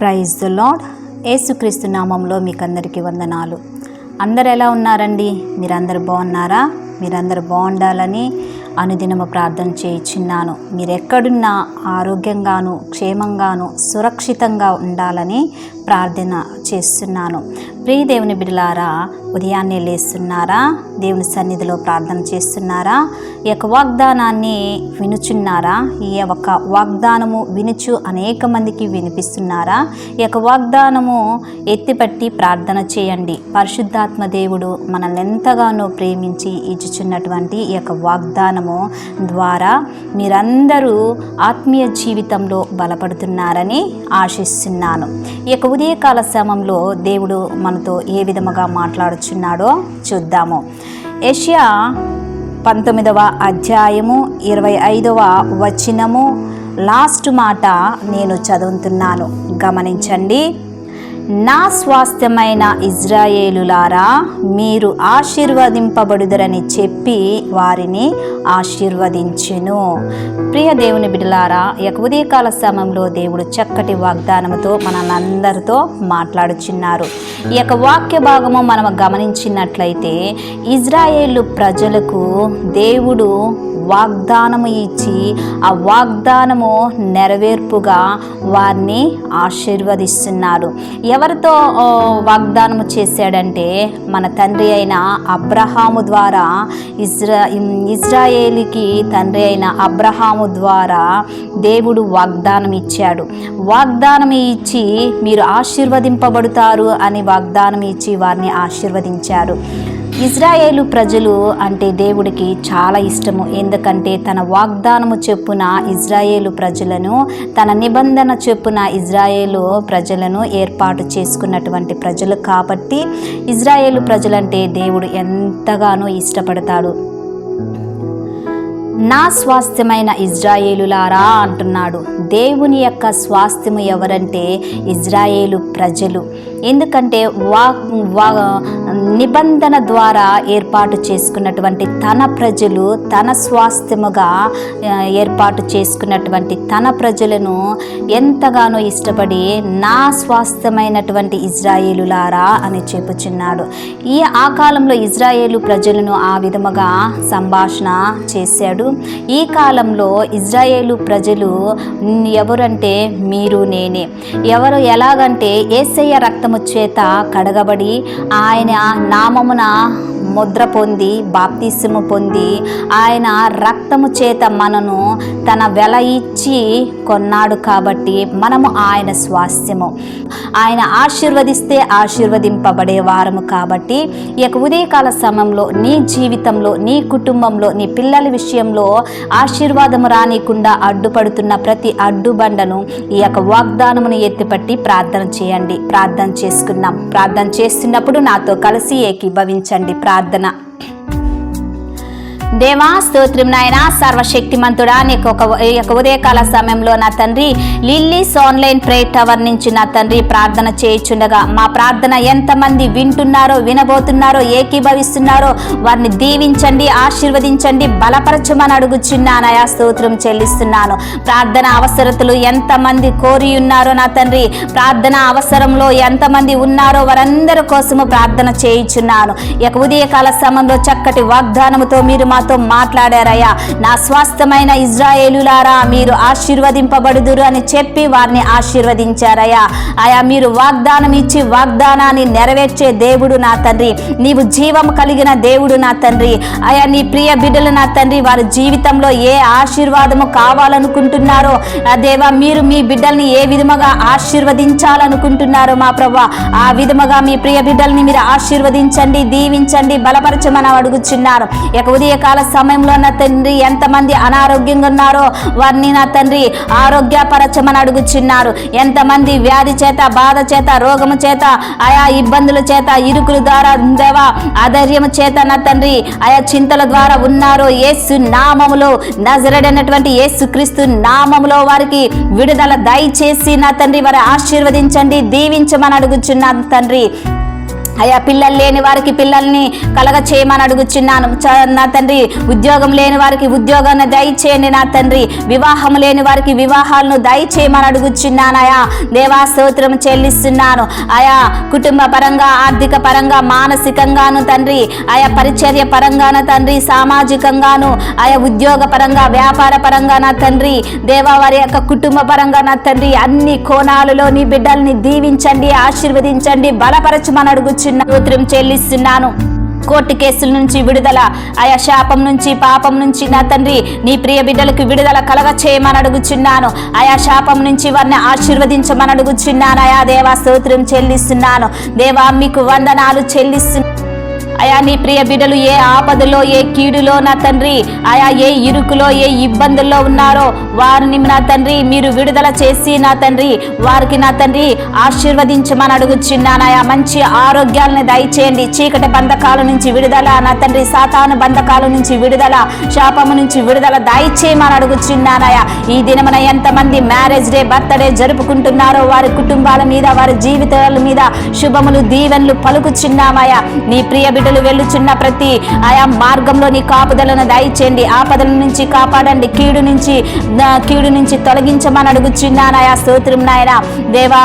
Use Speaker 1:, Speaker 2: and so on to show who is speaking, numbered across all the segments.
Speaker 1: Praise the lord యేసుక్రీస్తు నామంలో మీకు అందరికీ వందనాలు. అందరు ఎలా ఉన్నారండి? మీరందరు బాగున్నారా? మీరందరూ బాగుండాలని అనుదినము ప్రార్థన చేయించున్నాను. మీరెక్కడున్నా ఆరోగ్యంగాను క్షేమంగాను సురక్షితంగా ఉండాలని ప్రార్థన చేస్తున్నాను. ప్రియ దేవుని బిడ్డలారా ఉదయాన్నే లేస్తున్నారా? దేవుని సన్నిధిలో ప్రార్థన చేస్తున్నారా? ఈ యొక్క వాగ్దానాన్ని వినుచున్నారా? ఈ యొక్క వాగ్దానము వినుచు అనేక మందికి వినిపిస్తున్నారా? ఈ యొక్క వాగ్దానము ఎత్తిపట్టి ప్రార్థన చేయండి. పరిశుద్ధాత్మ దేవుడు మనల్ని ఎంతగానో ప్రేమించి ఇచ్చుచున్నటువంటి ఈ యొక్క వాగ్దానము ద్వారా మీరందరూ ఆత్మీయ జీవితంలో బలపడుతున్నారని ఆశిస్తున్నాను. ఈ యొక్క ఉదయకాల సమయంలో దేవుడు మనతో ఏ విధముగా మాట్లాడుచున్నాడో చూద్దాము. ఏషియా పంతొమ్మిదవ అధ్యాయము ఇరవై ఐదవ వచనము లాస్ట్ మాట నేను చదువుతున్నాను. గమనించండి. నా స్వాస్థ్యమైన ఇజ్రాయేలులారా మీరు ఆశీర్వదింపబడుదరని చెప్పి వారిని ఆశీర్వదించెను. ప్రియ దేవుని బిడలారా యొక్క ఉదయకాల సమయంలో దేవుడు చక్కటి వాగ్దానముతో మనందరితో మాట్లాడుచున్నారు. ఈ యొక్క వాక్య భాగము మనం గమనించినట్లయితే ఇజ్రాయేలు ప్రజలకు దేవుడు వాగ్దానము ఇచ్చి ఆ వాగ్దానము నెరవేర్పుగా వారిని ఆశీర్వదిస్తున్నారు. ఎవరితో వాగ్దానము చేశాడంటే మన తండ్రి అయిన అబ్రహాము ద్వారా ఇజ్రా ఇజ్రాయేలీకి తండ్రి అయిన అబ్రహాము ద్వారా దేవుడు వాగ్దానం ఇచ్చాడు. వాగ్దానం ఇచ్చి మీరు ఆశీర్వదింపబడుతారు అని వాగ్దానం ఇచ్చి వారిని ఆశీర్వదించారు. ఇజ్రాయేలు ప్రజలు అంటే దేవుడికి చాలా ఇష్టము. ఎందుకంటే తన వాగ్దానము చెప్పున ఇజ్రాయేలు ప్రజలను తన నిబంధన చెప్పున ఇజ్రాయేలు ప్రజలను ఏర్పాటు చేసుకున్నటువంటి ప్రజలు కాబట్టి ఇజ్రాయేలు ప్రజలంటే దేవుడు ఎంతగానో ఇష్టపడతాడు. నా స్వాస్థ్యమైన ఇజ్రాయేలులారా అంటున్నాడు. దేవుని యొక్క స్వాస్థ్యము ఎవరంటే ఇజ్రాయేలు ప్రజలు. ఎందుకంటే వా వా నిబంధన ద్వారా ఏర్పాటు చేసుకున్నటువంటి తన ప్రజలు తన స్వాస్థ్యముగా ఏర్పాటు చేసుకున్నటువంటి తన ప్రజలను ఎంతగానో ఇష్టపడి నా స్వాస్థ్యమైనటువంటి ఇజ్రాయేలులారా అని చెప్పుచున్నాడు. ఈ ఆ కాలంలో ఇజ్రాయేలు ప్రజలను ఆ విధముగా సంభాషణ చేశాడు. ఈ కాలంలో ఇజ్రాయేలు ప్రజలు ఎవరంటే మీరు నేనే. ఎవరు ఎలాగంటే ఏసయ్య రక్తము చేత కడగబడి ఆయన నామమున ముద్ర పొంది బాప్తిసము పొంది ఆయన రక్తము చేత మనను తన వెల ఇచ్చి కొన్నాడు కాబట్టి మనము ఆయన స్వాస్థ్యము. ఆయన ఆశీర్వదిస్తే ఆశీర్వదింపబడే వారము కాబట్టి ఈ యొక్క ఉదయకాల సమయంలో నీ జీవితంలో నీ కుటుంబంలో నీ పిల్లల విషయంలో ఆశీర్వాదము రానికుండా అడ్డుపడుతున్న ప్రతి అడ్డుబండను ఈ యొక్క వాగ్దానమును ఎత్తిపట్టి ప్రార్థన చేయండి. ప్రార్థన చేసుకున్నాం ప్రార్థన చేస్తున్నప్పుడు నాతో కలిసి ఏకీభవించండి. ప్రార్థన ప్రార్థన. దేవా స్తోత్రం నాయన. సర్వశక్తిమంతుడా నీకు ఒక యొక్క ఉదయకాల సమయంలో నా తండ్రి లిల్లీస్ ఆన్లైన్ ప్రే టవర్ నుంచి నా తండ్రి ప్రార్థన చేయుచుండగా మా ప్రార్థన ఎంతమంది వింటున్నారో వినబోతున్నారో ఏకీభవిస్తున్నారో వారిని దీవించండి ఆశీర్వదించండి బలపరచమని అడుగుచున్నానయా స్తోత్రం చెల్లిస్తున్నాను. ప్రార్థన అవసరతలు ఎంతమంది కోరి ఉన్నారో నా తండ్రి ప్రార్థన అవసరంలో ఎంతమంది ఉన్నారో వారందరి కోసము ప్రార్థన చేయుచున్నాను. యొక్క ఉదయకాల సమయంలో చక్కటి వాగ్దానముతో మీరు మా మాతో మాట్లాడారయ్యా. నా స్వాస్థమైన ఇజ్రాయేలులారా మీరు ఆశీర్వదింపబడుదురు అని చెప్పి వారిని ఆశీర్వదించారయ్యా. అయా మీరు వాగ్దానం ఇచ్చి వాగ్దానాన్ని నెరవేర్చే దేవుడు నా తండ్రి. నీవు జీవం కలిగిన దేవుడు నా తండ్రి. అయా నీ ప్రియ బిడ్డలు నా తండ్రి వారి జీవితంలో ఏ ఆశీర్వాదము కావాలనుకుంటున్నారో దేవా మీరు మీ బిడ్డల్ని ఏ విధముగా ఆశీర్వదించాలనుకుంటున్నారో మా ప్రభా ఆ విధముగా మీ ప్రియ బిడ్డల్ని మీరు ఆశీర్వదించండి దీవించండి బలపరచమని అడుగుచున్నారు. ఇక కష్టకాల సమయంలో నా తండ్రి ఎంతమంది అనారోగ్యంగా ఉన్నారో వారిని నా తండ్రి ఆరోగ్యపరచమని అడుగుచున్నారు. ఎంతమంది వ్యాధి చేత బాధ చేత రోగము చేత ఆయా ఇబ్బందుల చేత ఇరుకుల ద్వారా దేవా ఆధైర్యము చేత నా తండ్రి ఆయా చింతల ద్వారా ఉన్నారో? ఏసు నామములో నజరడైనటువంటి యేసు క్రీస్తు నామములో వారికి విడుదల దయచేసి నా తండ్రి వారి ఆశీర్వదించండి దీవించమని అడుగుచున్నాను తండ్రి. అయ్యా పిల్లలు లేని వారికి పిల్లల్ని కలగ చేయమని అడుగుచున్నాను నా తండ్రి ఉద్యోగం లేని వారికి ఉద్యోగాన్ని దయచేయండి నా తండ్రి. వివాహం లేని వారికి వివాహాలను దయచేయమని అడుగుచున్నానయా దేవా స్తోత్రం చెల్లిస్తున్నాను. ఆయా కుటుంబ పరంగా ఆర్థిక పరంగా మానసికంగాను తండ్రి ఆయా పరిచర్య పరంగాను తండ్రి సామాజికంగాను ఆయా ఉద్యోగ పరంగా వ్యాపార పరంగా నా తండ్రి. దేవా వారి యొక్క కుటుంబ పరంగా నా తండ్రి అన్ని కోణాలలో నీ బిడ్డల్ని దీవించండి ఆశీర్వదించండి బలపరచమని అడుగుచున్న స్తోత్రం చెల్లిస్తున్నాను. కోర్టు కేసుల నుంచి విడుదల. ఆయా శాపం నుంచి పాపం నుంచి నా తండ్రి నీ ప్రియ బిడ్డలకు విడుదల కలగ చేయమని అడుగుచున్నాను. ఆయా శాపం నుంచి వారిని ఆశీర్వదించమని అడుగుచున్నాను. ఆయా దేవా స్తోత్రం చెల్లిస్తున్నాను. దేవా మీకు వందనాలు చెల్లిస్తున్నాను. అయా నీ ప్రియ బిడ్డలు ఏ ఆపదలో ఏ కీడులో నా తండ్రి? ఆయా ఏ ఇరుకులో ఏ ఇబ్బందుల్లో ఉన్నారో వారిని నా తండ్రి మీరు విడుదల చేసి నా తండ్రి వారికి నా తండ్రి ఆశీర్వదించమని అడుగుచున్నానయా మంచి ఆరోగ్యాలను దయచేయండి. చీకటి బంధకాల నుంచి విడుదల నా తండ్రి సాతాను బంధకాల నుంచి విడుదల శాపము నుంచి విడుదల దయచేయమని అడుగుచున్నానయా ఈ దినమున ఎంతమంది మ్యారేజ్ డే బర్త్డే జరుపుకుంటున్నారో వారి కుటుంబాల మీద వారి జీవితాల మీద శుభములు దీవెనలు పలుకుచున్నామయ్యా. నీ ప్రియ బిడ్డ బిడ్డలు వెళ్ళుచున్న ప్రతి ఆయా మార్గంలో నీ కాపుదలను దయచేయండి. ఆపదల నుంచి కాపాడండి. కీడు నుంచి కీడు నుంచి తొలగించమని అడుగుచున్నానయా స్తోత్రం నాయన. దేవా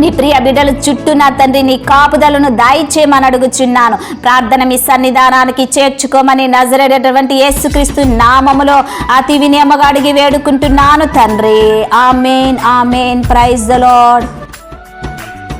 Speaker 1: నీ ప్రియ బిడ్డలు చుట్టూ నా తండ్రి నీ కాపుదలను దాయిచేయమని అడుగుచున్నాను. ప్రార్థన మీ సన్నిధానానికి చేర్చుకోమని నజరేటటువంటి యేసుక్రీస్తు నామములో అతి వినియమగా అడిగి వేడుకుంటున్నాను తండ్రి. Amen amen. Praise the Lord